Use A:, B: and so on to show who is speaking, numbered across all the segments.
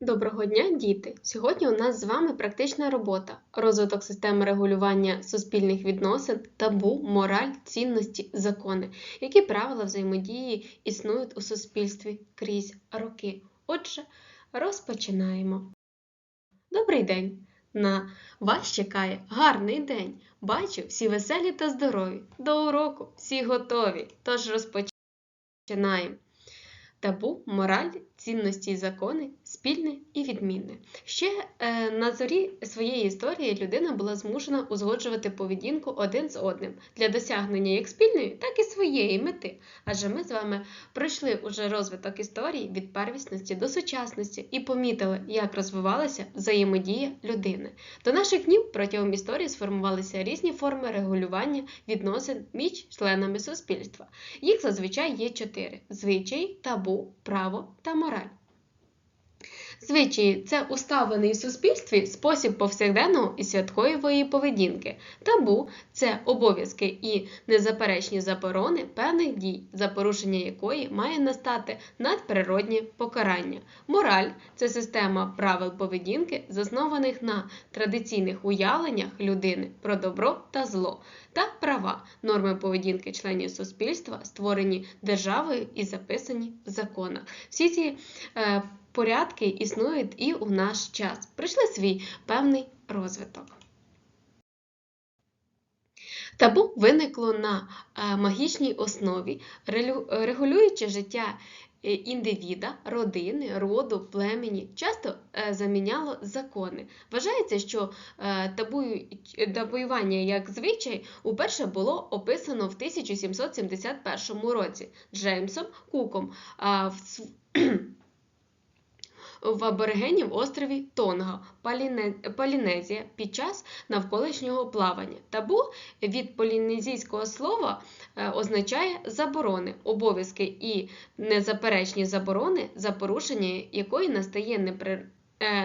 A: Доброго дня, діти! Сьогодні у нас з вами практична робота, розвиток системи регулювання суспільних відносин, табу, мораль, цінності, закони, які правила взаємодії існують у суспільстві крізь роки. Отже, розпочинаємо. Добрий день! На вас чекає гарний день. Бачу, всі веселі та здорові. До уроку всі готові. Тож розпочинаємо. Табу, мораль, цінності і закони, спільне і відмінне. Ще е, на зорі своєї історії людина була змушена узгоджувати поведінку один з одним для досягнення як спільної, так і своєї мети. Адже ми з вами пройшли уже розвиток історії від первісності до сучасності і помітили, як розвивалася взаємодія людини. До наших днів протягом історії сформувалися різні форми регулювання відносин між членами суспільства. Їх зазвичай є чотири: звичаї, табу, право та мораль. Звичаї це уставлений в суспільстві спосіб повсякденного і святкової поведінки. Табу це обов'язки і незаперечні заборони певних дій, за порушення якої має настати надприроднє покарання. Мораль це система правил поведінки, заснованих на традиційних уявленнях людини про добро та зло, та права норми поведінки членів суспільства, створені державою і записані в законах. Всі ці е, порядки існують і у наш час. Прийшли свій певний розвиток. Табу виникло на е, магічній основі, регулюючи життя е, індивіда, родини, роду, племені, часто е, заміняло закони. Вважається, що табуювання як звичай уперше було описано в 1771 році Джеймсом Куком. в аборигенів острові Тонга, Полінезія під час навколишнього плавання. Табу від полінезійського слова е, означає заборони, обов'язки і незаперечні заборони, за порушення якої настає Е,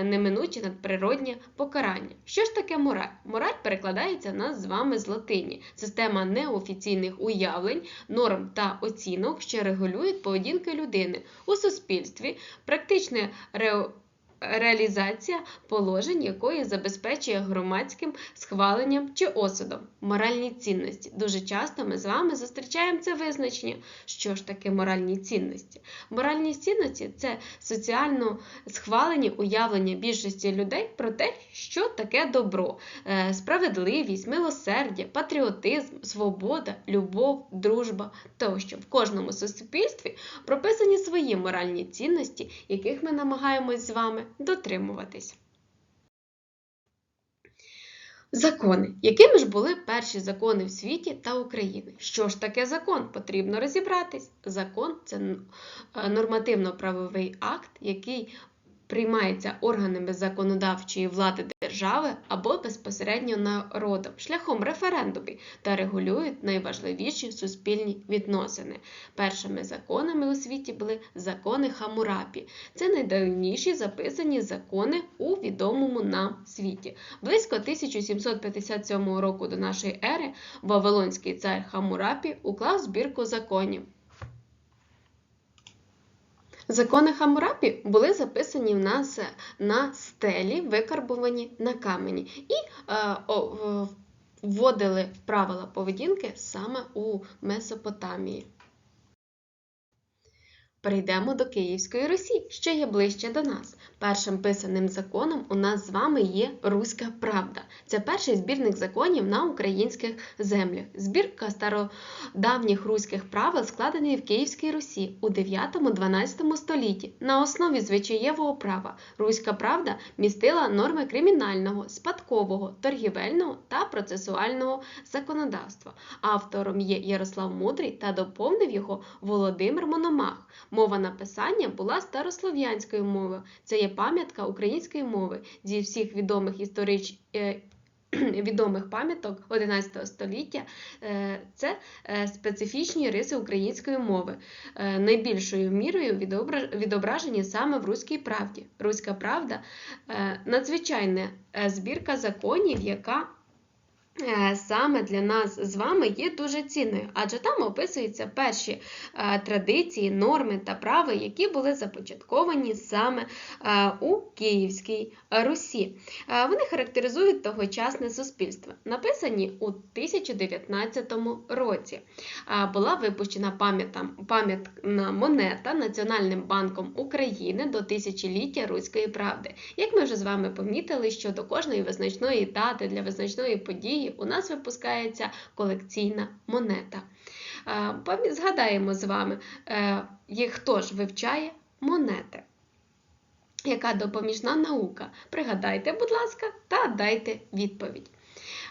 A: неминуче надприроднє покарання. Що ж таке мораль? Мораль перекладається нас з вами з латині, система неофіційних уявлень, норм та оцінок, що регулюють поведінки людини у суспільстві, практичне реалізація положень, якої забезпечує громадським схваленням чи осудом. Моральні цінності. Дуже часто ми з вами зустрічаємо це визначення. Що ж таке моральні цінності? Моральні цінності це соціально схвалені уявлення більшості людей про те, що таке добро, е, справедливість, милосердя, патріотизм, свобода, любов, дружба тощо. В кожному суспільстві прописані свої моральні цінності, яких ми намагаємось з вами дотримуватись. Закони. Якими ж були перші закони в світі та України? Що ж таке закон? Потрібно розібратись. Закон це нормативно-правовий акт, який приймається органами законодавчої влади держави або безпосередньо народом, шляхом референдумів та регулюють найважливіші суспільні відносини. Першими законами у світі були закони Хамурапі. Це найдавніші записані закони у відомому нам світі. Близько 1757 року до нашої ери Вавилонський цар Хамурапі уклав збірку законів. Закони Хамурапі були записані в нас на стелі, викарбувані на камені, і е, о, вводили правила поведінки саме у Месопотамії. Перейдемо до Київської Русі, що є ближче до нас. Першим писаним законом у нас з вами є Руська Правда. Це перший збірник законів на українських землях. Збірка стародавніх руських правил складений в Київській Русі у 9-12 столітті на основі звичаєвого права. Руська правда містила норми кримінального, спадкового, торгівельного та процесуального законодавства. Автором є Ярослав Мудрий та доповнив його Володимир Мономах. Мова написання була старослов'янською мовою. Це є пам'ятка української мови зі всіх відомих історич... Е, відомих пам'яток 11 століття е, це е, специфічні риси української мови, найбільшою мірою відображені саме в Руській правді. Руська правда надзвичайна збірка законів, яка е, саме для нас з вами є дуже цінною, адже там описуються перші е, традиції, норми та прави, які були започатковані саме е, у Київській Русі. Е, Вони характеризують тогочасне суспільство. Написані у 1019 році. Е, Була випущена пам'ятна монета Національним банком України до тисячоліття Руської правди. Як ми вже з вами помітили, що до кожної визначної дати для визначної події у нас випускається колекційна монета. Е, Згадаємо з вами, е, є- хто ж вивчає монети. Яка допоміжна наука? Пригадайте, будь ласка, та дайте відповідь.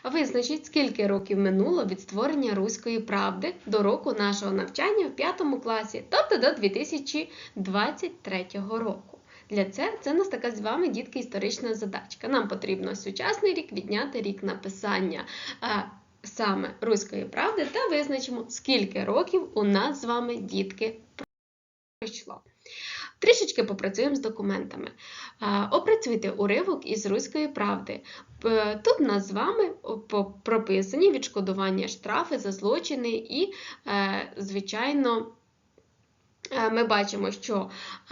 A: Визначіть, скільки років минуло від створення Руської правди до року нашого навчання в 5 класі, тобто до 2023 року. Для це це нас така з вами, дітки, історична задачка. Нам потрібно сучасний рік відняти рік написання саме Руської правди та визначимо, скільки років у нас з вами дітки пройшло. Трішечки попрацюємо з документами. Опрацюйте уривок із Руської правди. Тут у нас з вами прописані відшкодування штрафи за злочини і, е, звичайно, ми бачимо, що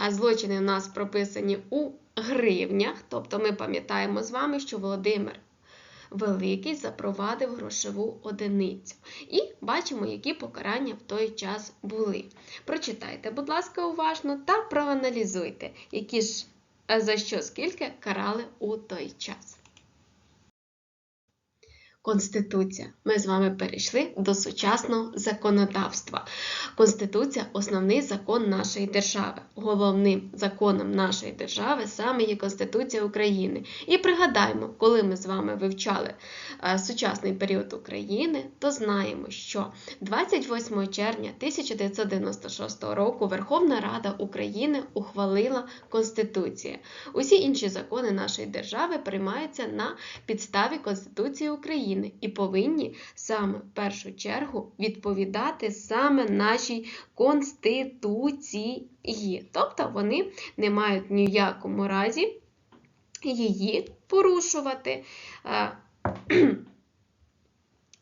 A: злочини у нас прописані у гривнях, тобто ми пам'ятаємо з вами, що Володимир Великий запровадив грошову одиницю. І бачимо, які покарання в той час були. Прочитайте, будь ласка, уважно та проаналізуйте, які ж е, за що скільки карали у той час. Конституція. Ми з вами перейшли до сучасного законодавства. Конституція основний закон нашої держави. Головним законом нашої держави саме є Конституція України. І пригадаємо, коли ми з вами вивчали е, сучасний період України, то знаємо, що 28 червня 1996 року Верховна Рада України ухвалила Конституцію. Усі інші закони нашої держави приймаються на підставі Конституції України України і повинні саме в першу чергу відповідати саме нашій Конституції. Тобто вони не мають в ніякому разі її порушувати. Е,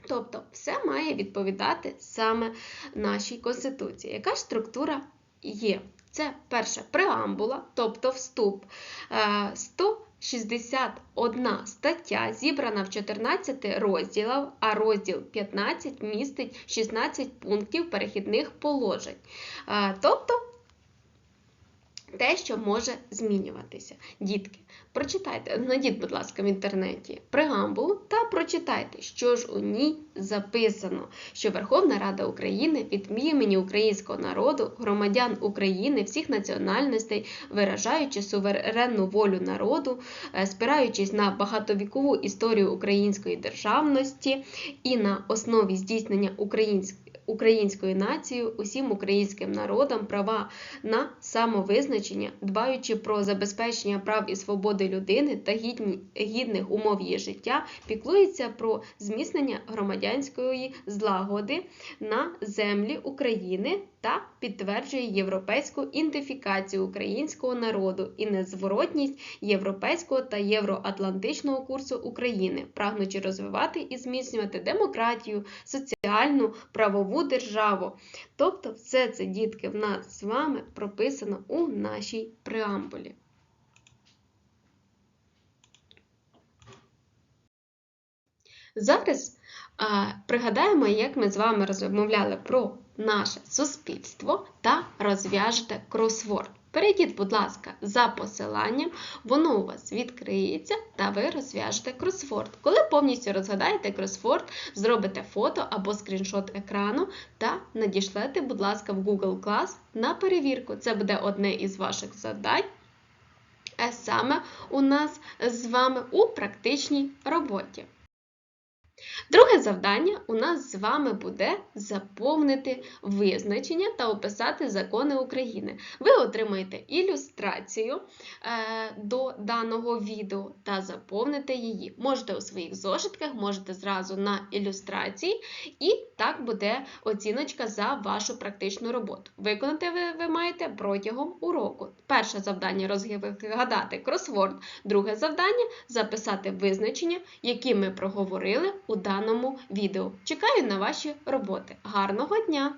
A: тобто, все має відповідати саме нашій Конституції. Яка ж структура є? Це перша преамбула, тобто вступ. Е, 100 61 стаття зібрана в 14 розділів, а розділ 15 містить 16 пунктів перехідних положень. Е, тобто те, що може змінюватися. Дітки, прочитайте, знайдіть, будь ласка, в інтернеті преамбулу та прочитайте, що ж у ній записано, що Верховна Рада України від імені українського народу, громадян України, всіх національностей, виражаючи суверенну волю народу, е, спираючись на багатовікову історію української державності і на основі здійснення української Українською нацією, усім українським народам права на самовизначення, дбаючи про забезпечення прав і свободи людини та гідні, гідних умов її життя, піклується про зміцнення громадянської злагоди на землі України та підтверджує європейську ідентифікацію українського народу і незворотність європейського та євроатлантичного курсу України, прагнучи розвивати і зміцнювати демократію, соціальну, правову державу. Тобто, все це, дітки, в нас з вами прописано у нашій преамбулі. Зараз а, пригадаємо, як ми з вами розмовляли про наше суспільство та розв'яжете кросворд. Перейдіть, будь ласка, за посиланням, воно у вас відкриється та ви розв'яжете кросворд. Коли повністю розгадаєте кросворд, зробите фото або скріншот екрану та надішлете, будь ласка, в Google Class на перевірку. Це буде одне із ваших завдань. Саме у нас з вами у практичній роботі. Друге завдання у нас з вами буде заповнити визначення та описати закони України. Ви отримаєте ілюстрацію е, до даного відео та заповните її. Можете у своїх зошитках, можете зразу на ілюстрації, і так буде оціночка за вашу практичну роботу. Виконати ви, ви маєте протягом уроку. Перше завдання розгадати кросворд, друге завдання записати визначення, які ми проговорили у даному відео. Чекаю на ваші роботи. Гарного дня!